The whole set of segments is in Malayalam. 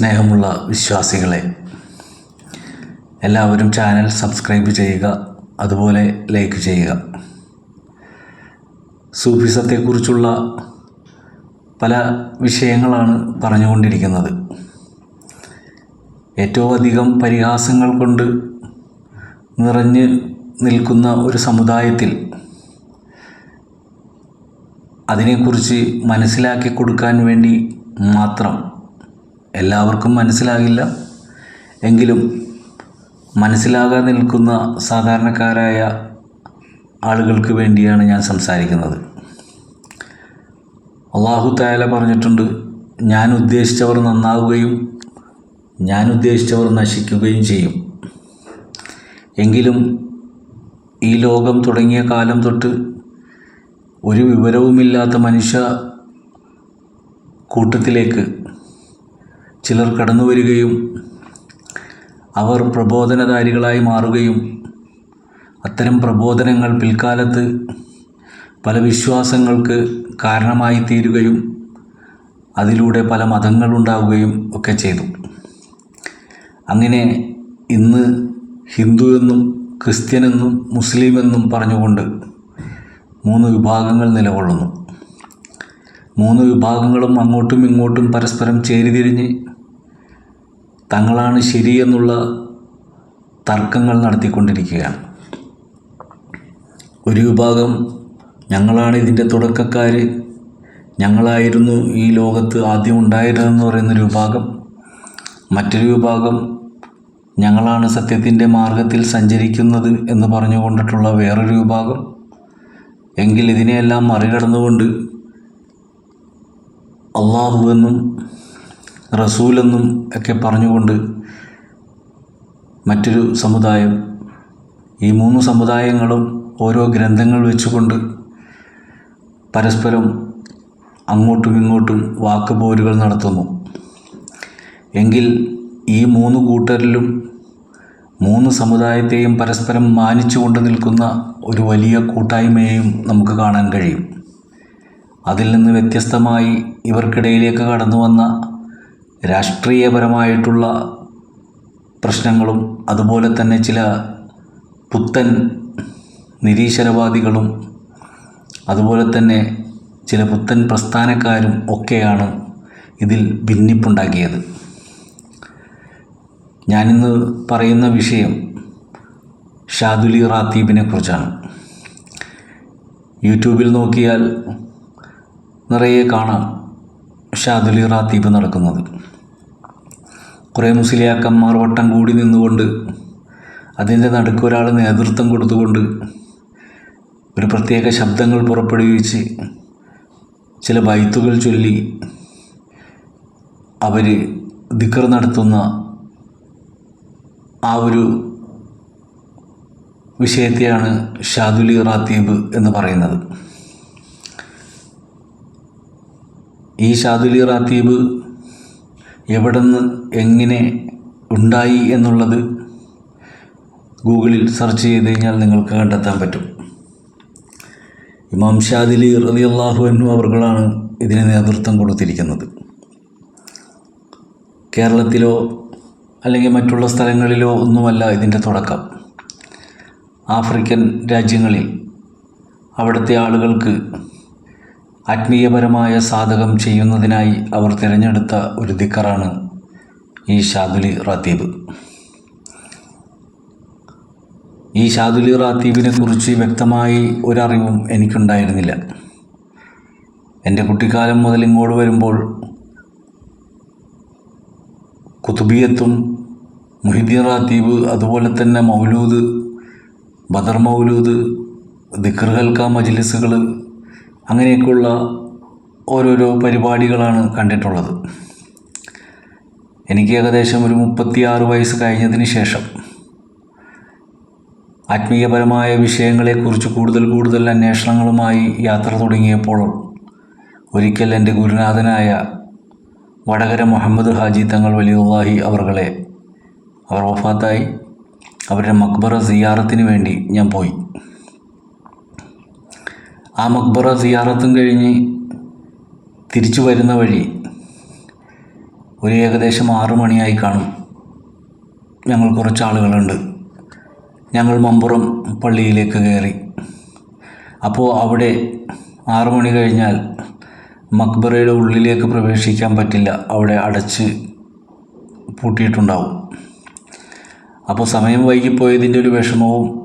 സ്നേഹമുള്ള വിശ്വാസികളെ എല്ലാവരും ചാനൽ സബ്സ്ക്രൈബ് ചെയ്യുക അതുപോലെ ലൈക്ക് ചെയ്യുക. സൂഫിസത്തെക്കുറിച്ചുള്ള പല വിഷയങ്ങളാണ് പറഞ്ഞുകൊണ്ടിരിക്കുന്നത്. ഏറ്റവും അധികം പരിഹാസങ്ങൾ കൊണ്ട് നിറഞ്ഞ് നിൽക്കുന്ന ഒരു സമുദായത്തിൽ അതിനെക്കുറിച്ച് മനസ്സിലാക്കി കൊടുക്കാൻ വേണ്ടി മാത്രം എല്ലാവർക്കും മനസ്സിലാകില്ല. എങ്കിലും മനസ്സിലാകാൻ നിൽക്കുന്ന സാധാരണക്കാരായ ആളുകൾക്ക് വേണ്ടിയാണ് ഞാൻ സംസാരിക്കുന്നത്. അള്ളാഹു തായാല പറഞ്ഞിട്ടുണ്ട് ഞാൻ ഉദ്ദേശിച്ചവർ നന്നാവുകയും ഞാൻ ഉദ്ദേശിച്ചവർ നശിക്കുകയും ചെയ്യും. എങ്കിലും ഈ ലോകം തുടങ്ങിയ കാലം തൊട്ട് ഒരു വിവരവുമില്ലാത്ത മനുഷ്യ കൂട്ടത്തിലേക്ക് ചിലർ കടന്നു വരികയും അവർ പ്രബോധനധാരികളായി മാറുകയും അത്തരം പ്രബോധനങ്ങൾ പിൽക്കാലത്ത് പല വിശ്വാസങ്ങൾക്ക് കാരണമായി തീരുകയും അതിലൂടെ പല മതങ്ങളുണ്ടാവുകയും ഒക്കെ ചെയ്തു. അങ്ങനെ ഇന്ന് ഹിന്ദു എന്നും ക്രിസ്ത്യൻ എന്നും മുസ്ലിം എന്നും പറഞ്ഞുകൊണ്ട് മൂന്ന് വിഭാഗങ്ങൾ നിലകൊള്ളുന്നു. മൂന്ന് വിഭാഗങ്ങളും അങ്ങോട്ടും ഇങ്ങോട്ടും പരസ്പരം ചേരിതിരിഞ്ഞ് തങ്ങളാണ് ശരിയെന്നുള്ള തർക്കങ്ങൾ നടത്തിക്കൊണ്ടിരിക്കുകയാണ്. ഒരു വിഭാഗം ഞങ്ങളാണ് ഇതിന്റെ തുടക്കക്കാർ ഞങ്ങളായിരുന്നു ഈ ലോകത്ത് ആദ്യം ഉണ്ടായിരുന്നതെന്ന് പറയുന്നൊരു വിഭാഗം. മറ്റൊരു വിഭാഗം ഞങ്ങളാണ് സത്യത്തിന്റെ മാർഗത്തിൽ സഞ്ചരിക്കുന്നത് എന്ന് പറഞ്ഞുകൊണ്ടിട്ടുള്ള വേറൊരു വിഭാഗം. എങ്കിൽ ഇതിനെയെല്ലാം മറികടന്നുകൊണ്ട് അള്ളാഹുവെന്നും റസൂലെന്നും ഒക്കെ പറഞ്ഞുകൊണ്ട് മറ്റൊരു സമുദായം ഈ മൂന്ന് സമുദായങ്ങളും ഓരോ ഗ്രന്ഥങ്ങൾ വെച്ചുകൊണ്ട് പരസ്പരം അങ്ങോട്ടും ഇങ്ങോട്ടും വാക്കുപോരുകൾ നടത്തുന്നു. എങ്കിൽ ഈ മൂന്ന് കൂട്ടരിലും മൂന്ന് സമുദായത്തെയും പരസ്പരം മാനിച്ചുകൊണ്ട് നിൽക്കുന്ന ഒരു വലിയ കൂട്ടായ്മയെയും നമുക്ക് കാണാൻ കഴിയും. അതിൽ നിന്ന് വ്യത്യസ്തമായി ഇവർക്കിടയിലേക്ക് കടന്നു വന്ന രാഷ്ട്രീയപരമായിട്ടുള്ള പ്രശ്നങ്ങളും അതുപോലെ തന്നെ ചില പുത്തൻ നിരീശ്വരവാദികളും അതുപോലെ തന്നെ ചില പുത്തൻ പ്രസ്ഥാനക്കാരും ഒക്കെയാണ് ഇതിൽ ഭിന്നിപ്പുണ്ടാക്കിയത്. ഞാനിന്ന് പറയുന്ന വിഷയം ഷാദുലി റാത്തീബിനെ കുറിച്ചാണ്. യൂട്യൂബിൽ നോക്കിയാൽ നിറയെ കാണാം ഷാദുലി റാത്തീബ് നടക്കുന്നത്. കുറേ മുസ്ലിയാക്കന്മാർ വട്ടം കൂടി നിന്നുകൊണ്ട് അതിന്റെ നടുക്ക് ഒരാൾ നേതൃത്വം കൊടുത്തുകൊണ്ട് ഒരു പ്രത്യേക ശബ്ദങ്ങൾ പുറപ്പെടുവിച്ച് ചില ബൈത്തുകൾ ചൊല്ലി അവർ ദിക്കർ നടത്തുന്ന ആ ഒരു വിഷയത്തെയാണ് ഷാദുലി റാത്തീബ് എന്ന് പറയുന്നത്. ഈ ഷാദുലി റാത്തീബ് എവിടെ നിന്ന് എങ്ങനെ ഉണ്ടായി എന്നുള്ളത് ഗൂഗിളിൽ സെർച്ച് ചെയ്ത് കഴിഞ്ഞാൽ നിങ്ങൾക്ക് കണ്ടെത്താൻ പറ്റും. ഇമാം ഷാദിലി റലി അള്ളാഹു അന്നു അവർകളാണ് ഇതിന് നേതൃത്വം കൊടുത്തിരിക്കുന്നത്. കേരളത്തിലോ അല്ലെങ്കിൽ മറ്റുള്ള സ്ഥലങ്ങളിലോ ഒന്നുമല്ല ഇതിന്റെ തുടക്കം. ആഫ്രിക്കൻ രാജ്യങ്ങളിൽ അവിടുത്തെ ആളുകൾക്ക് ആത്മീയപരമായ സാധകം ചെയ്യുന്നതിനായി അവർ തിരഞ്ഞെടുത്ത ഒരു ദിക്കറാണ് ഈ ഷാദുലി റാത്തീബ്. ഈ ഷാദുലി റാത്തീബിനെ കുറിച്ച് വ്യക്തമായി ഒരറിവും എനിക്കുണ്ടായിരുന്നില്ല. എന്റെ കുട്ടിക്കാലം മുതൽ ഇങ്ങോട്ട് വരുമ്പോൾ കുത്തുബിയത്തും മുഹിദ്ദീൻ റാത്തീബ് അതുപോലെ തന്നെ മൗലൂദ് ബദർ മൗലൂദ് ദിക്കർ ഹൽക്ക മജ്ലിസുകൾ അങ്ങനെയൊക്കെയുള്ള ഓരോരോ പരിപാടികളാണ് കണ്ടിട്ടുള്ളത്. എനിക്ക് ഏകദേശം ഒരു മുപ്പത്തിയാറ് വയസ്സ് കഴിഞ്ഞതിന് ശേഷം ആത്മീയപരമായ വിഷയങ്ങളെക്കുറിച്ച് കൂടുതൽ കൂടുതൽ അന്വേഷണങ്ങളുമായി യാത്ര തുടങ്ങിയപ്പോൾ ഒരിക്കൽ എന്റെ ഗുരുനാഥനായ വടകര മുഹമ്മദ് ഹാജി തങ്ങൾ വലിയുള്ളാഹി അവർകളെ അവർ വഫാത്തായി. അവരുടെ മക്ബറ സിയാറത്തിന് വേണ്ടി ഞാൻ പോയി. ആ മക്ബറ സിയാറത്തും കഴിഞ്ഞ് തിരിച്ചു വരുന്ന വഴി ഒരു ഏകദേശം ആറു മണിയായി കാണും. ഞങ്ങൾ കുറച്ച് ആളുകളുണ്ട്. ഞങ്ങൾ മമ്പുറം പള്ളിയിലേക്ക് കയറി. അപ്പോൾ അവിടെ ആറു മണി കഴിഞ്ഞാൽ മക്ബറയുടെ ഉള്ളിലേക്ക് പ്രവേശിക്കാൻ പറ്റില്ല. അവിടെ അടച്ച് പൂട്ടിയിട്ടുണ്ടാവും. അപ്പോൾ സമയം വൈകിപ്പോയതിന്റെ ഒരു വിഷമവും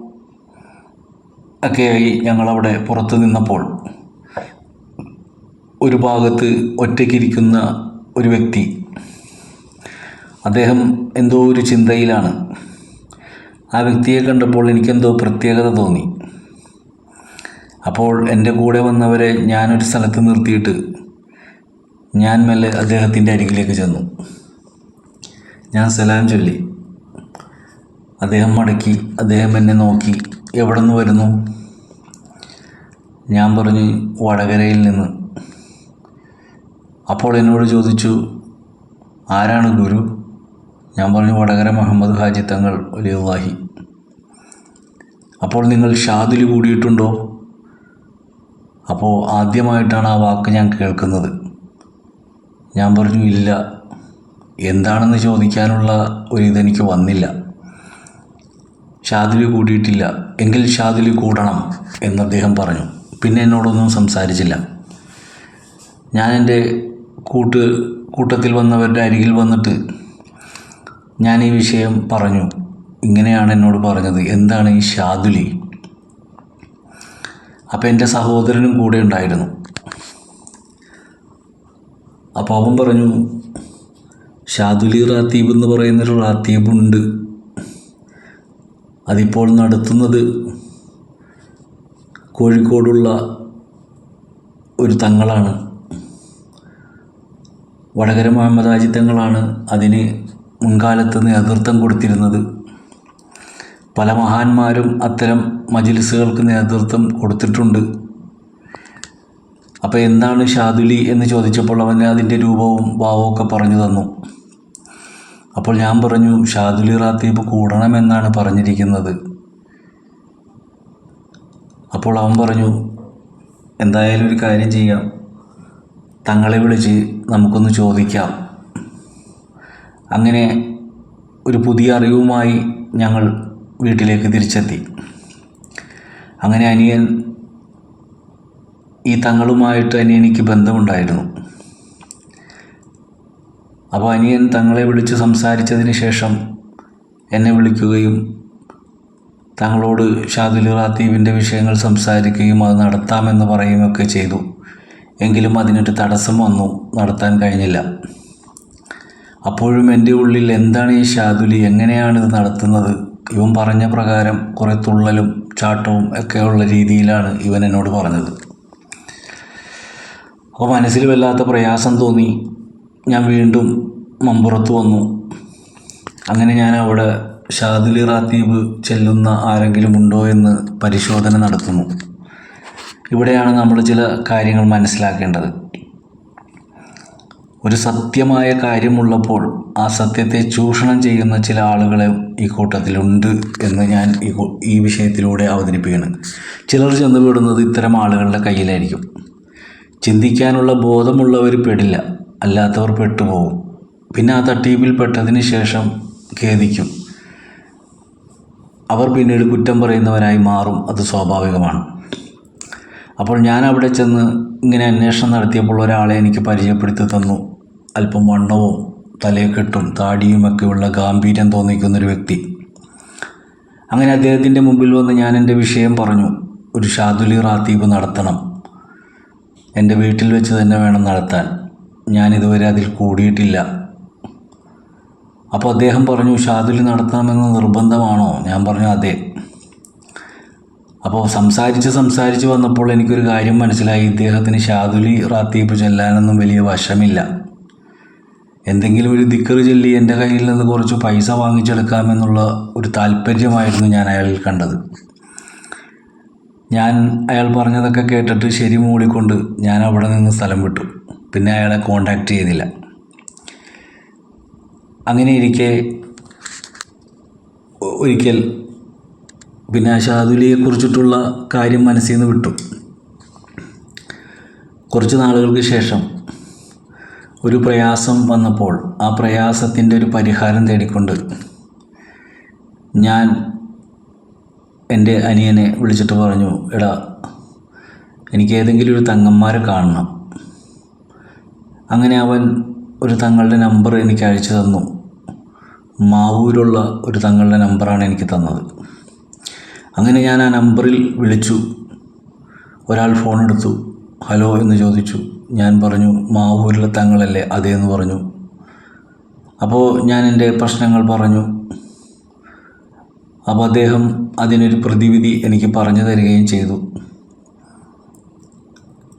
ഒക്കെയായി ഞങ്ങളവിടെ പുറത്ത് നിന്നപ്പോൾ ഒരു ഭാഗത്ത് ഒറ്റയ്ക്കിരിക്കുന്ന ഒരു വ്യക്തി അദ്ദേഹം എന്തോ ഒരു ചിന്തയിലാണ്. ആ വ്യക്തിയെ കണ്ടപ്പോൾ എനിക്കെന്തോ പ്രത്യേകത തോന്നി. അപ്പോൾ എന്റെ കൂടെ വന്നവരെ ഞാനൊരു സ്ഥലത്ത് നിർത്തിയിട്ട് ഞാൻ മെല്ലെ അദ്ദേഹത്തിന്റെ അരികിലേക്ക് ചെന്നു. ഞാൻ സലാം ചൊല്ലി. അദ്ദേഹം മടക്കി അദ്ദേഹം എന്നെ നോക്കി. എവിടെ നിന്ന് വരുന്നു? ഞാൻ പറഞ്ഞു വടകരയിൽ നിന്ന്. അപ്പോൾ എന്നോട് ചോദിച്ചു ആരാണ് ഗുരു? ഞാൻ പറഞ്ഞു വടകര മുഹമ്മദ് ഹാജി തങ്ങൾ വലിയവാഹി അപ്പോൾ നിങ്ങൾ ഷാദിൽ കൂടിയിട്ടുണ്ടോ? അപ്പോൾ ആദ്യമായിട്ടാണ് ആ വാക്ക് ഞാൻ കേൾക്കുന്നത്. ഞാൻ പറഞ്ഞു ഇല്ല. എന്താണെന്ന് ചോദിക്കാനുള്ള ഒരു ഇതെനിക്ക് വന്നില്ല. ഷാദിൽ കൂടിയിട്ടില്ല. എങ്കിൽ ഷാദിൽ കൂടണം എന്ന് അദ്ദേഹം പറഞ്ഞു. പിന്നെ എന്നോടൊന്നും സംസാരിച്ചില്ല. ഞാൻ എന്റെ കൂട്ട് കൂട്ടത്തിൽ വന്നവരുടെ അരികിൽ വന്നിട്ട് ഞാൻ ഈ വിഷയം പറഞ്ഞു. ഇങ്ങനെയാണ് എന്നോട് പറഞ്ഞത്. എന്താണ് ഈ ഷാദുലി? അപ്പോൾ എന്റെ സഹോദരനും കൂടെ ഉണ്ടായിരുന്നു. അപ്പോൾ അവൻ പറഞ്ഞു ഷാദുലി റാത്തീബ് എന്ന് പറയുന്നൊരു റാത്തീബ് ഉണ്ട് അതിപ്പോൾ നടത്തുന്നത് കോഴിക്കോടുള്ള ഒരു തങ്ങളാണ്. വടകര മുഹമ്മദ് ആജി തങ്ങളാണ് അതിന് മുൻകാലത്ത് നേതൃത്വം കൊടുത്തിരുന്നത്. പല മഹാന്മാരും അത്തരം മജിലിസുകൾക്ക് നേതൃത്വം കൊടുത്തിട്ടുണ്ട്. അപ്പോൾ എന്താണ് ഷാദുലി എന്ന് ചോദിച്ചപ്പോൾ അവൻ അതിന്റെ രൂപവും ഭാവവും ഒക്കെ പറഞ്ഞു തന്നു. അപ്പോൾ ഞാൻ പറഞ്ഞു ഷാദുലി റാത്തീബ് കൂടണമെന്നാണ് പറഞ്ഞിരിക്കുന്നത്. അപ്പോൾ അവൻ പറഞ്ഞു എന്തായാലും ഒരു കാര്യം ചെയ്യാം. തങ്ങളെ വിളിച്ച് നമുക്കൊന്ന് ചോദിക്കാം. അങ്ങനെ ഒരു പുതിയ അറിവുമായി ഞങ്ങൾ വീട്ടിലേക്ക് തിരിച്ചെത്തി. അങ്ങനെ അനിയൻ ഈ തങ്ങളുമായിട്ട് അനിയനിക്ക് ബന്ധമുണ്ടായിരുന്നു. അപ്പോൾ അനിയൻ തങ്ങളെ വിളിച്ച് സംസാരിച്ചതിന് ശേഷം എന്നെ വിളിക്കുകയും തങ്ങളോട് ഷാദുലി റാത്തീബിന്റെ വിഷയങ്ങൾ സംസാരിക്കുകയും അത് നടത്താമെന്ന് പറയുകയൊക്കെ ചെയ്തു. എങ്കിലും അതിനൊരു തടസ്സം വന്നു. നടത്താൻ കഴിഞ്ഞില്ല. അപ്പോഴും എന്റെ ഉള്ളിൽ എന്താണ് ഈ ഷാദുലി? എങ്ങനെയാണ് ഇത് നടത്തുന്നത്? ഇവൻ പറഞ്ഞ പ്രകാരം കുറേ തുള്ളലും ചാട്ടവും ഒക്കെയുള്ള രീതിയിലാണ് ഇവൻ എന്നോട് പറഞ്ഞത്. അപ്പോൾ മനസ്സിൽ വല്ലാത്ത പ്രയാസം തോന്നി. ഞാൻ വീണ്ടും മമ്പുറത്ത് വന്നു. അങ്ങനെ ഞാൻ അവിടെ ഷാദുലി റാത്തീബ് ചെല്ലുന്ന ആരെങ്കിലും ഉണ്ടോ എന്ന് പരിശോധന നടത്തുന്നു. ഇവിടെയാണ് നമ്മൾ ചില കാര്യങ്ങൾ മനസ്സിലാക്കേണ്ടത്. ഒരു സത്യമായ കാര്യമുള്ളപ്പോൾ ആ സത്യത്തെ ചൂഷണം ചെയ്യുന്ന ചില ആളുകളെ ഈ കൂട്ടത്തിലുണ്ട് എന്ന് ഞാൻ ഈ ഈ വിഷയത്തിലൂടെ അവതരിപ്പിക്കുകയാണ് ചിലർ ചെന്ന് വിടുന്നത് ഇത്തരം ആളുകളുടെ കയ്യിലായിരിക്കും. ചിന്തിക്കാനുള്ള ബോധമുള്ളവർ പെടില്ല. അല്ലാത്തവർ പെട്ടുപോകും പിന്നെ ആ തട്ടിപ്പിൽ പെട്ടതിന് ശേഷം ഖേദിക്കും. അവർ പിന്നീട് കുറ്റം പറയുന്നവരായി മാറും. അത് സ്വാഭാവികമാണ്. അപ്പോൾ ഞാൻ അവിടെ ചെന്ന് ഇങ്ങനെ അന്വേഷണം നടത്തിയപ്പോൾ ഒരാളെ എനിക്ക് പരിചയപ്പെടുത്തി തന്നു. അല്പം വണ്ണവും തലയെക്കെട്ടും താടിയുമൊക്കെയുള്ള ഗാംഭീര്യം തോന്നിക്കുന്നൊരു വ്യക്തി. അങ്ങനെ അദ്ദേഹത്തിന്റെ മുമ്പിൽ വന്ന് ഞാൻ എന്റെ വിഷയം പറഞ്ഞു. ഒരു ഷാദുലി റാത്തീബ് നടത്തണം. എന്റെ വീട്ടിൽ വെച്ച് തന്നെ വേണം നടത്താൻ. ഞാൻ ഇതുവരെ അതിൽ കൂടിയിട്ടില്ല. അപ്പോൾ അദ്ദേഹം പറഞ്ഞു ഷാദുലി നടത്തണമെന്ന് നിർബന്ധമാണോ? ഞാൻ പറഞ്ഞു അതെ. അപ്പോൾ സംസാരിച്ച് സംസാരിച്ച് വന്നപ്പോൾ എനിക്കൊരു കാര്യം മനസ്സിലായി. ഇദ്ദേഹത്തിന് ഷാദുലി റാത്തീബ് ചെല്ലാനൊന്നും വലിയ വശമില്ല. എന്തെങ്കിലും ഒരു ദിക്കറ് ചൊല്ലി എന്റെ കയ്യിൽ നിന്ന് കുറച്ച് പൈസ വാങ്ങിച്ചെടുക്കാമെന്നുള്ള ഒരു താല്പര്യമായിരുന്നു ഞാൻ അയാളിൽ കണ്ടത്. ഞാൻ അയാൾ പറഞ്ഞതൊക്കെ കേട്ടിട്ട് ശരി മൂളിക്കൊണ്ട് ഞാൻ അവിടെ നിന്ന് സ്ഥലം വിട്ടു. പിന്നെ അയാളെ കോണ്ടാക്ട് ചെയ്തില്ല. അങ്ങനെ ഇരിക്കെ ഒരിക്കൽ പിന്നെ ഷാദുലിയെക്കുറിച്ചിട്ടുള്ള കാര്യം മനസ്സിൽ നിന്ന് വിട്ടു. കുറച്ച് നാളുകൾക്ക് ശേഷം ഒരു പ്രയാസം വന്നപ്പോൾ ആ പ്രയാസത്തിന്റെ ഒരു പരിഹാരം തേടിക്കൊണ്ട് ഞാൻ എന്റെ അനിയനെ വിളിച്ചിട്ട് പറഞ്ഞു എടാ എനിക്ക് ഏതെങ്കിലും ഒരു തങ്ങന്മാരെ കാണണം. അങ്ങനെ അവൻ ഒരു തങ്ങളുടെ നമ്പർ എനിക്ക് അയച്ചു തന്നു. മാവൂരുള്ള ഒരു തങ്ങളുടെ നമ്പറാണ് എനിക്ക് തന്നത്. അങ്ങനെ ഞാൻ ആ നമ്പറിൽ വിളിച്ചു. ഒരാൾ ഫോൺ എടുത്തു. ഹലോ എന്ന് ചോദിച്ചു. ഞാൻ പറഞ്ഞു മാവൂരിലെ തങ്ങളല്ലേ? അതേ എന്ന് പറഞ്ഞു. അപ്പോൾ ഞാൻ എന്റെ പ്രശ്നങ്ങൾ പറഞ്ഞു. അപ്പോൾ അദ്ദേഹം അതിനൊരു പ്രതിവിധി എനിക്ക് പറഞ്ഞു തരികയും ചെയ്തു.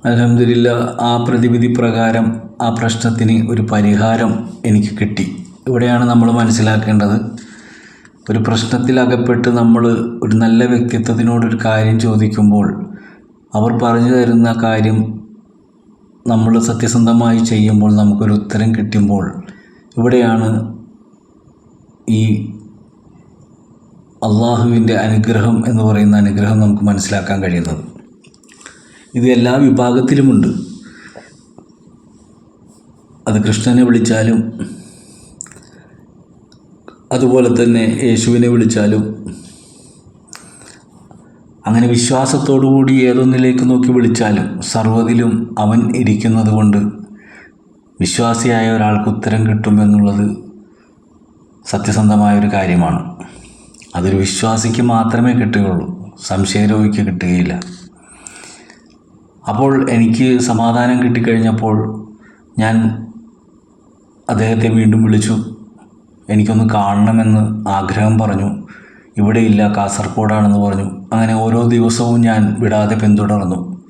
അലഹമില്ല ആ പ്രതിവിധി പ്രകാരം ആ പ്രശ്നത്തിന് ഒരു പരിഹാരം എനിക്ക് കിട്ടി. ഇവിടെയാണ് നമ്മൾ മനസ്സിലാക്കേണ്ടത്. ഒരു പ്രശ്നത്തിലകപ്പെട്ട് നമ്മൾ ഒരു നല്ല വ്യക്തിത്വത്തിനോടൊരു കാര്യം ചോദിക്കുമ്പോൾ അവർ പറഞ്ഞു തരുന്ന കാര്യം നമ്മൾ സത്യസന്ധമായി ചെയ്യുമ്പോൾ നമുക്കൊരു ഉത്തരം കിട്ടുമ്പോൾ ഇവിടെയാണ് ഈ അള്ളാഹുവിന്റെ അനുഗ്രഹം എന്ന് പറയുന്ന അനുഗ്രഹം നമുക്ക് മനസ്സിലാക്കാൻ കഴിയുന്നത്. ഇത് എല്ലാ വിഭാഗത്തിലുമുണ്ട്. അത് കൃഷ്ണനെ വിളിച്ചാലും അതുപോലെ തന്നെ യേശുവിനെ വിളിച്ചാലും അങ്ങനെ വിശ്വാസത്തോടുകൂടി ഏതൊന്നിലേക്ക് നോക്കി വിളിച്ചാലും സർവതിലും അവൻ ഇരിക്കുന്നത് കൊണ്ട് വിശ്വാസിയായ ഒരാൾക്ക് ഉത്തരം കിട്ടുമെന്നുള്ളത് സത്യസന്ധമായ സത്യസന്ധമായൊരു കാര്യമാണ്. അതൊരു വിശ്വാസിക്ക് മാത്രമേ കിട്ടുകയുള്ളൂ സംശയരോഗിക്ക് കിട്ടുകയില്ല. അപ്പോൾ എനിക്ക് സമാധാനം കിട്ടിക്കഴിഞ്ഞപ്പോൾ ഞാൻ അദ്ദേഹത്തെ വീണ്ടും വിളിച്ചു. എനിക്കൊന്ന് കാണണമെന്ന് ആഗ്രഹം പറഞ്ഞു. ഇവിടെ ഇവിടെയില്ല കാസർഗോഡാണെന്ന് പറഞ്ഞു. അങ്ങനെ ഓരോ ദിവസവും ഞാൻ വിടാതെ പിന്തുടർന്നു.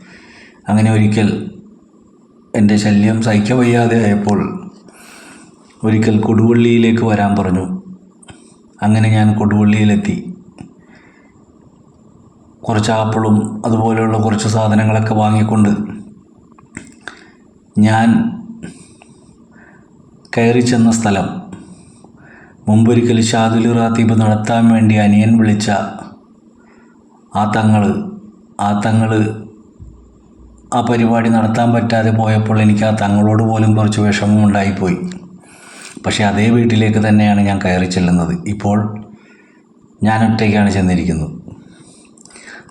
അങ്ങനെ ഒരിക്കൽ എന്റെ ശല്യം സഹിക്ക വയ്യാതെ ആയപ്പോൾ ഒരിക്കൽ കൊടുവള്ളിയിലേക്ക് വരാൻ പറഞ്ഞു. അങ്ങനെ ഞാൻ കൊടുവള്ളിയിലെത്തി. കുറച്ച് ആപ്പിളും അതുപോലെയുള്ള കുറച്ച് സാധനങ്ങളൊക്കെ വാങ്ങിക്കൊണ്ട് ഞാൻ കയറി ചെന്ന സ്ഥലം. മുമ്പൊരിക്കൽ ഷാദുൽ റാത്തീബ് നടത്താൻ വേണ്ടി അനിയൻ വിളിച്ച ആ തങ്ങൾ ആ തങ്ങൾ ആ പരിപാടി നടത്താൻ പറ്റാതെ പോയപ്പോൾ എനിക്ക് ആ തങ്ങളോട് പോലും കുറച്ച് വിഷമം ഉണ്ടായിപ്പോയി. പക്ഷേ അതേ വീട്ടിലേക്ക് തന്നെയാണ് ഞാൻ കയറി ചെല്ലുന്നത്. ഇപ്പോൾ ഞാൻ ഒറ്റയ്ക്കാണ് ചെന്നിരിക്കുന്നത്.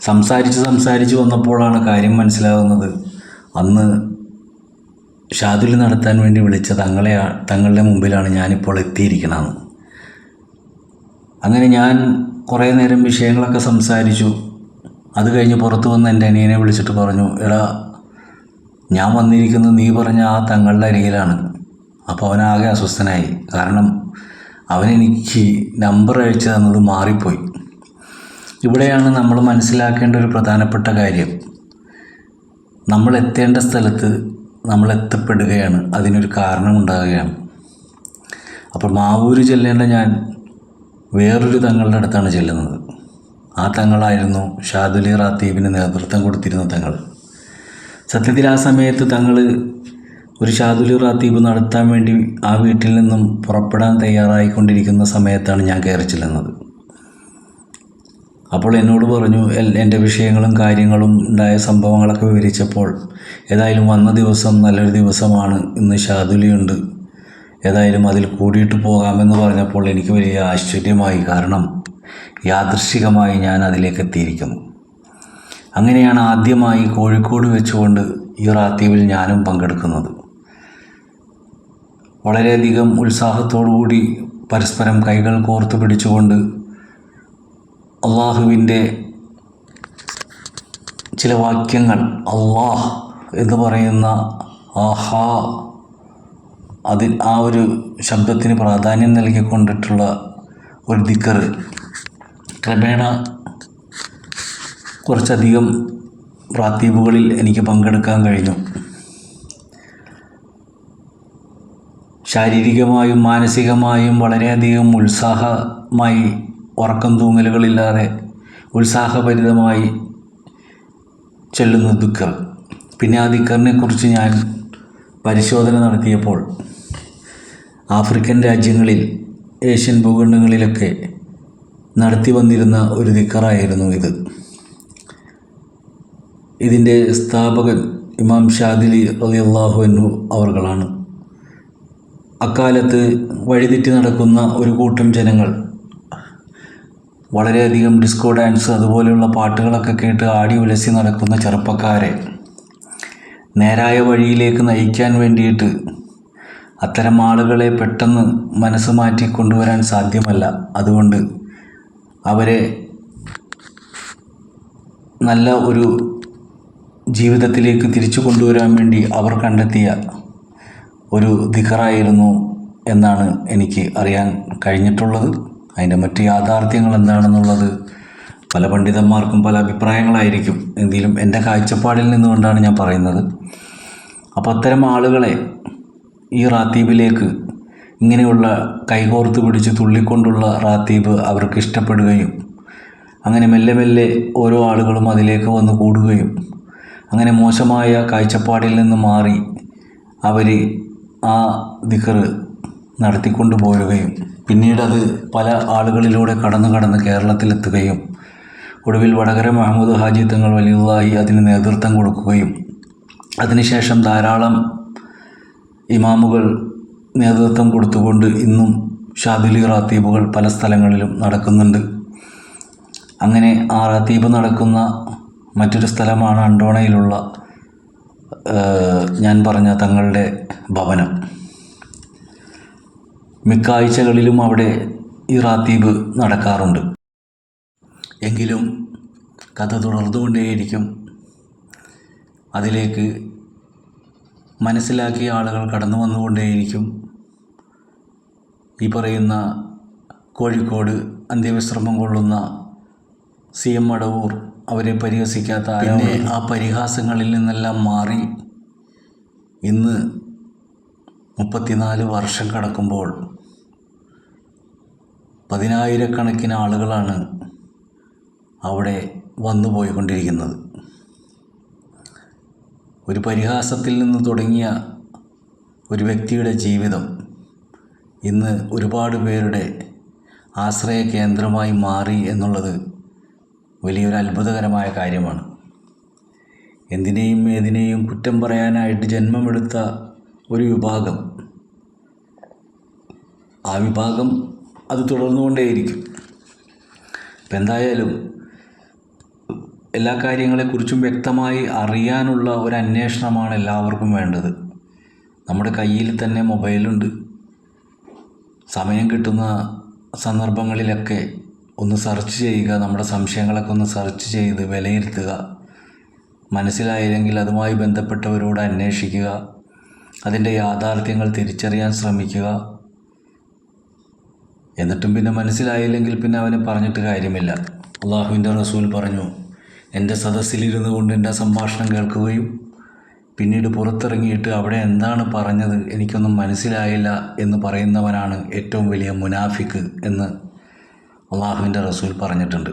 സംസാരിച്ച് സംസാരിച്ച് വന്നപ്പോഴാണ് കാര്യം മനസ്സിലാകുന്നത്. അന്ന് ഷാദുൽ നടത്താൻ വേണ്ടി വിളിച്ച തങ്ങളെ തങ്ങളുടെ മുമ്പിലാണ് ഞാനിപ്പോൾ എത്തിയിരിക്കണമെന്ന് അങ്ങനെ ഞാൻ കുറേ നേരം വിഷയങ്ങളൊക്കെ സംസാരിച്ചു. അത് കഴിഞ്ഞ് പുറത്തു വന്ന് എന്റെ അനിയനെ വിളിച്ചിട്ട് പറഞ്ഞു എടാ ഞാൻ വന്നിരിക്കുന്നത് നീ പറഞ്ഞ ആ തങ്ങളുടെ അരികിലാണ്. അപ്പോൾ അവനാകെ അസ്വസ്ഥനായി. കാരണം അവനെനിക്ക് നമ്പർ അയച്ചു തന്നത് മാറിപ്പോയി. ഇവിടെയാണ് നമ്മൾ മനസ്സിലാക്കേണ്ട ഒരു പ്രധാനപ്പെട്ട കാര്യം. നമ്മൾ എത്തേണ്ട സ്ഥലത്ത് നമ്മൾ എത്തപ്പെടുകയാണ് അതിനൊരു കാരണമുണ്ടാകുകയാണ്. അപ്പോൾ മാവൂര് ചെല്ലേണ്ട ഞാൻ വേറൊരു തങ്ങളുടെ അടുത്താണ് ചെല്ലുന്നത്. ആ തങ്ങളായിരുന്നു ഷാദുലി റാത്തീബിന് നേതൃത്വം കൊടുത്തിരുന്ന തങ്ങൾ. സത്യത്തിൽ ആ സമയത്ത് തങ്ങൾ ഒരു ഷാദുലി റാത്തീബ് നടത്താൻ വേണ്ടി ആ വീട്ടിൽ നിന്നും പുറപ്പെടാൻ തയ്യാറായിക്കൊണ്ടിരിക്കുന്ന സമയത്താണ് ഞാൻ കയറി ചെല്ലുന്നത്. അപ്പോൾ എന്നോട് പറഞ്ഞു എന്റെ വിഷയങ്ങളും കാര്യങ്ങളും ഉണ്ടായ സംഭവങ്ങളൊക്കെ വിവരിച്ചപ്പോൾ ഏതായാലും വന്ന ദിവസം നല്ലൊരു ദിവസമാണ്. ഇന്ന് ഷാദുലിയുണ്ട് ഏതായാലും അതിൽ കൂടിയിട്ട് പോകാമെന്ന് പറഞ്ഞപ്പോൾ എനിക്ക് വലിയ ആശ്ചര്യമായി. കാരണം യാദൃശികമായി ഞാൻ അതിലേക്ക് എത്തിയിരിക്കുന്നു. അങ്ങനെയാണ് ആദ്യമായി കോഴിക്കോട് വെച്ചുകൊണ്ട് ഈ റാത്തീവിൽ ഞാനും പങ്കെടുക്കുന്നത്. വളരെയധികം ഉത്സാഹത്തോടു കൂടി പരസ്പരം കൈകൾ കോർത്ത് പിടിച്ചുകൊണ്ട് അള്ളാഹുവിന്റെ ചില വാക്യങ്ങൾ അള്ളാഹ് എന്ന് പറയുന്ന ആഹാ അതിൽ ആ ഒരു ശബ്ദത്തിന് പ്രാധാന്യം നൽകിക്കൊണ്ടിട്ടുള്ള ഒരു ദിക്കർ. ക്രമേണ കുറച്ചധികം പ്രാത്തീപുകളിൽ എനിക്ക് പങ്കെടുക്കാൻ കഴിഞ്ഞു. ശാരീരികമായും മാനസികമായും വളരെയധികം ഉത്സാഹമായി ഉറക്കം തൂങ്ങലുകളില്ലാതെ ഉത്സാഹഭരിതമായി ചെല്ലുന്ന ദുഃഖർ. പിന്നെ ആ ദിക്കറിനെ കുറിച്ച് ഞാൻ പരിശോധന നടത്തിയപ്പോൾ ആഫ്രിക്കൻ രാജ്യങ്ങളിൽ ഏഷ്യൻ ഭൂഖണ്ഡങ്ങളിലൊക്കെ നടത്തി വന്നിരുന്ന ഒരു ദിക്കറായിരുന്നു ഇത്. ഇതിന്റെ സ്ഥാപകൻ ഇമാം ഷാദിലി റളിയല്ലാഹു അൻഹു അവർകളാണ്. അക്കാലത്ത് വഴിതെറ്റി നടക്കുന്ന ഒരു കൂട്ടം ജനങ്ങൾ വളരെയധികം ഡിസ്കോ ഡാൻസ് അതുപോലെയുള്ള പാട്ടുകളൊക്കെ കേട്ട് ആടി ഉലസി നടക്കുന്ന ചെറുപ്പക്കാരെ. നേരായ വഴിയിലേക്ക് നയിക്കാൻ വേണ്ടിയിട്ട് അത്തരം ആളുകളെ പെട്ടെന്ന് മനസ്സ് മാറ്റി കൊണ്ടുവരാൻ സാധ്യമല്ല. അതുകൊണ്ട് അവരെ നല്ല ഒരു ജീവിതത്തിലേക്ക് തിരിച്ചു കൊണ്ടുവരാൻ വേണ്ടി അവർ കണ്ടെത്തിയ ഒരു ദിഖറായിരുന്നു എന്നാണ് എനിക്ക് അറിയാൻ കഴിഞ്ഞിട്ടുള്ളത്. അതിന്റെ മറ്റ് യാഥാർത്ഥ്യങ്ങൾ എന്താണെന്നുള്ളത് പല പണ്ഡിതന്മാർക്കും പല അഭിപ്രായങ്ങളായിരിക്കും. എങ്കിലും എന്റെ കാഴ്ചപ്പാടിൽ നിന്നുകൊണ്ടാണ് ഞാൻ പറയുന്നത്. അപ്പോൾ അത്തരം ആളുകളെ ഈ റാത്തീബിലേക്ക് ഇങ്ങനെയുള്ള കൈകോർത്ത് പിടിച്ച് തുള്ളിക്കൊണ്ടുള്ള റാത്തീബ് അവർക്ക് ഇഷ്ടപ്പെടുകയും അങ്ങനെ മെല്ലെ മെല്ലെ ഓരോ ആളുകളും അതിലേക്ക് വന്ന് കൂടുകയും അങ്ങനെ മോശമായ കാഴ്ചപ്പാടിൽ നിന്ന് മാറി അവർ ആ ദിക്കർ നടത്തിക്കൊണ്ടു പോരുകയും പിന്നീടത് പല ആളുകളിലൂടെ കടന്നു കടന്ന് കേരളത്തിലെത്തുകയും ഒടുവിൽ വടകര മുഹമ്മദ് ഹാജി തങ്ങൾ വലിയതായി അതിന് നേതൃത്വം കൊടുക്കുകയും അതിനുശേഷം ധാരാളം ഇമാമുകൾ നേതൃത്വം കൊടുത്തുകൊണ്ട് ഇന്നും ഷാദുലി റാത്തീബുകൾ പല സ്ഥലങ്ങളിലും നടക്കുന്നുണ്ട്. അങ്ങനെ ആ റാത്തീബ് നടക്കുന്ന മറ്റൊരു സ്ഥലമാണ് അണ്ടോണയിലുള്ള ഞാൻ പറഞ്ഞ തങ്ങളുടെ ഭവനം. മിക്ക ആഴ്ചകളിലും അവിടെ ഈ റാത്തീബ് നടക്കാറുണ്ട്. എങ്കിലും കഥ തുടർന്നുകൊണ്ടേയിരിക്കും. അതിലേക്ക് മനസ്സിലാക്കിയ ആളുകൾ കടന്നു വന്നുകൊണ്ടേയിരിക്കും. ഈ പറയുന്ന കോഴിക്കോട് അന്ത്യവിശ്രമം കൊള്ളുന്ന സി എം മടവൂർ അവരെ പരിഹസിക്കാത്ത പിന്നെ ആ പരിഹാസങ്ങളിൽ നിന്നെല്ലാം മാറി ഇന്ന് മുപ്പത്തിനാല് വർഷം കടക്കുമ്പോൾ പതിനായിരക്കണക്കിന് ആളുകളാണ് അവിടെ വന്നു പോയിക്കൊണ്ടിരിക്കുന്നത്. ഒരു പരിഹാസത്തിൽ നിന്ന് തുടങ്ങിയ ഒരു വ്യക്തിയുടെ ജീവിതം ഇന്ന് ഒരുപാട് പേരുടെ ആശ്രയ കേന്ദ്രമായി മാറി എന്നുള്ളത് വലിയൊരു അത്ഭുതകരമായ കാര്യമാണ്. എന്തിനേയും ഏതിനേയും കുറ്റം പറയാനായിട്ട് ജന്മമെടുത്ത ഒരു വിഭാഗം. ആ വിഭാഗം അത് തുടർന്നുകൊണ്ടേയിരിക്കും. ഇപ്പം എന്തായാലും എല്ലാ കാര്യങ്ങളെക്കുറിച്ചും വ്യക്തമായി അറിയാനുള്ള ഒരു അന്വേഷണമാണ് എല്ലാവർക്കും വേണ്ടത്. നമ്മുടെ കയ്യിൽ തന്നെ മൊബൈലുണ്ട്. സമയം കിട്ടുന്ന സന്ദർഭങ്ങളിലൊക്കെ ഒന്ന് സെർച്ച് ചെയ്യുക നമ്മുടെ സംശയങ്ങളൊക്കെ ഒന്ന് സെർച്ച് ചെയ്ത് വിലയിരുത്തുക മനസ്സിലായില്ലെങ്കിൽ അതുമായി ബന്ധപ്പെട്ടവരോട് അന്വേഷിക്കുക അതിന്റെ യാഥാർത്ഥ്യങ്ങൾ തിരിച്ചറിയാൻ ശ്രമിക്കുക എന്നിട്ടും പിന്നെ മനസ്സിലായില്ലെങ്കിൽ പിന്നെ അവനെ പറഞ്ഞിട്ട് കാര്യമില്ല. അള്ളാഹുവിന്റെ റസൂൽ പറഞ്ഞു എന്റെ സദസ്സിലിരുന്നു കൊണ്ട് എന്റെ സംഭാഷണം കേൾക്കുകയും പിന്നീട് പുറത്തിറങ്ങിയിട്ട് അവിടെ എന്താണ് പറഞ്ഞത് എനിക്കൊന്നും മനസ്സിലായില്ല എന്ന് പറയുന്നവനാണ് ഏറ്റവും വലിയ മുനാഫിക്ക് എന്ന് അള്ളാഹുവിന്റെ റസൂൽ പറഞ്ഞിട്ടുണ്ട്.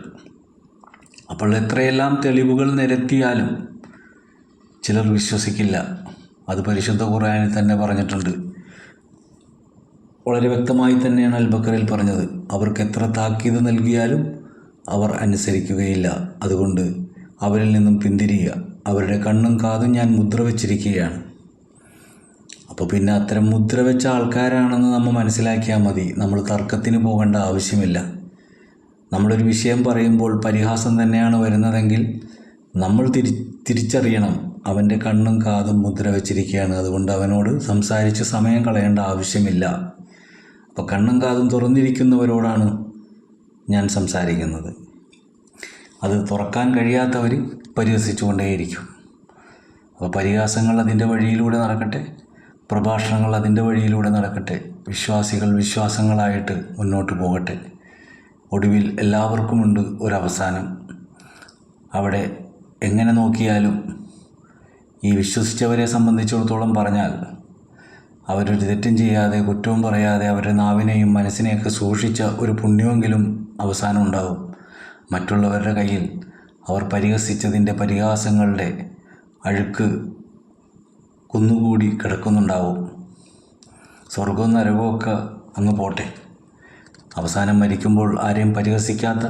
അപ്പോൾ എത്രയെല്ലാം തെളിവുകൾ നിരത്തിയാലും ചിലർ വിശ്വസിക്കില്ല. അത് പരിശുദ്ധ ഖുർആനിൽ തന്നെ പറഞ്ഞിട്ടുണ്ട്. വളരെ വ്യക്തമായി തന്നെയാണ് അൽബക്കറിൽ പറഞ്ഞത്. അവർക്ക് എത്ര താക്കീത് നൽകിയാലും അവർ അനുസരിക്കുകയില്ല. അതുകൊണ്ട് അവരിൽ നിന്നും പിന്തിരിയുക. അവരുടെ കണ്ണും കാതും ഞാൻ മുദ്ര വച്ചിരിക്കുകയാണ്. അപ്പോൾ പിന്നെ അത്തരം മുദ്ര വെച്ച ആൾക്കാരാണെന്ന് നമ്മൾ മനസ്സിലാക്കിയാൽ മതി. നമ്മൾ തർക്കത്തിന് പോകേണ്ട ആവശ്യമില്ല. നമ്മളൊരു വിഷയം പറയുമ്പോൾ പരിഹാസം തന്നെയാണ് വരുന്നതെങ്കിൽ നമ്മൾ തിരി തിരിച്ചറിയണം. അവന്റെ കണ്ണും കാതും മുദ്ര വച്ചിരിക്കുകയാണ്. അതുകൊണ്ട് അവനോട് സംസാരിച്ച് സമയം കളയേണ്ട ആവശ്യമില്ല. അപ്പോൾ കണ്ണും കാതും തുറന്നിരിക്കുന്നവരോടാണ് ഞാൻ സംസാരിക്കുന്നത്. അത് തുറക്കാൻ കഴിയാത്തവർ പരിഹസിച്ചുകൊണ്ടേയിരിക്കും. അപ്പോൾ പരിഹാസങ്ങൾ അതിന്റെ വഴിയിലൂടെ നടക്കട്ടെ പ്രഭാഷണങ്ങൾ അതിന്റെ വഴിയിലൂടെ നടക്കട്ടെ വിശ്വാസികൾ വിശ്വാസങ്ങളായിട്ട് മുന്നോട്ട് പോകട്ടെ. ഒടുവിൽ എല്ലാവർക്കുമുണ്ട് ഒരവസാനം. അവിടെ എങ്ങനെ നോക്കിയാലും ഈ വിശ്വസിച്ചവരെ സംബന്ധിച്ചിടത്തോളം പറഞ്ഞാൽ അവരൊരു തെറ്റും ചെയ്യാതെ കുറ്റവും പറയാതെ അവരുടെ നാവിനെയും മനസ്സിനെയൊക്കെ സൂക്ഷിച്ച ഒരു പുണ്യമെങ്കിലും അവസാനം ഉണ്ടാവും. മറ്റുള്ളവരുടെ കയ്യിൽ അവർ പരിഹസിച്ചതിന്റെ പരിഹാസങ്ങളുടെ അഴുക്ക് കുന്നുകൂടി കിടക്കുന്നുണ്ടാവും. സ്വർഗവും നരകമൊക്കെ അങ്ങ് പോട്ടെ. അവസാനം മരിക്കുമ്പോൾ ആരെയും പരിഹസിക്കാത്ത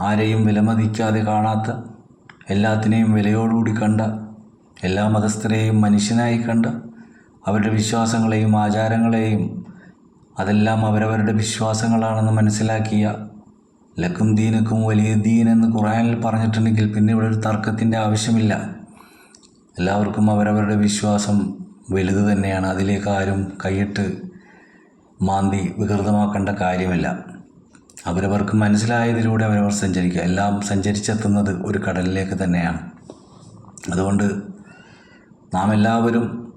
ആരെയും വിലമതിക്കാതെ കാണാത്ത എല്ലാത്തിനെയും വിലയോടുകൂടി കണ്ട എല്ലാ മതസ്ഥരെയും മനുഷ്യനായി കണ്ട അവരുടെ വിശ്വാസങ്ങളെയും ആചാരങ്ങളെയും അതെല്ലാം അവരവരുടെ വിശ്വാസങ്ങളാണെന്ന് മനസ്സിലാക്കിയ ലക്കും ദീനക്കും വലിയ ദീൻ എന്ന് ഖുറാനിൽ പറഞ്ഞിട്ടുണ്ടെങ്കിൽ പിന്നെ ഇവിടെ ഒരു തർക്കത്തിന്റെ ആവശ്യമില്ല. എല്ലാവർക്കും അവരവരുടെ വിശ്വാസം വലുത് തന്നെയാണ്. അതിലേക്ക് ആരും കൈയിട്ട് മാന്തി വികൃതമാക്കേണ്ട കാര്യമില്ല. അവരവർക്ക് മനസ്സിലായതിലൂടെ അവരവർ സഞ്ചരിക്കുക. എല്ലാം സഞ്ചരിച്ചെത്തുന്നത് ഒരു കടലിലേക്ക് തന്നെയാണ്. അതുകൊണ്ട് നാം എല്ലാവരും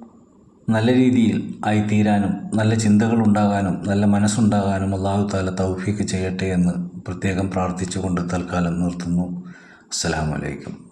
നല്ല രീതിയിൽ ആയിത്തീരാനും നല്ല ചിന്തകൾ ഉണ്ടാകാനും നല്ല മനസ്സുണ്ടാകാനും അള്ളാഹു താല തൗഫീക്ക് ചെയ്യട്ടെ എന്ന് പ്രത്യേകം പ്രാർത്ഥിച്ചുകൊണ്ട് തൽക്കാലം നിർത്തുന്നു. അസ്സലാമലൈക്കും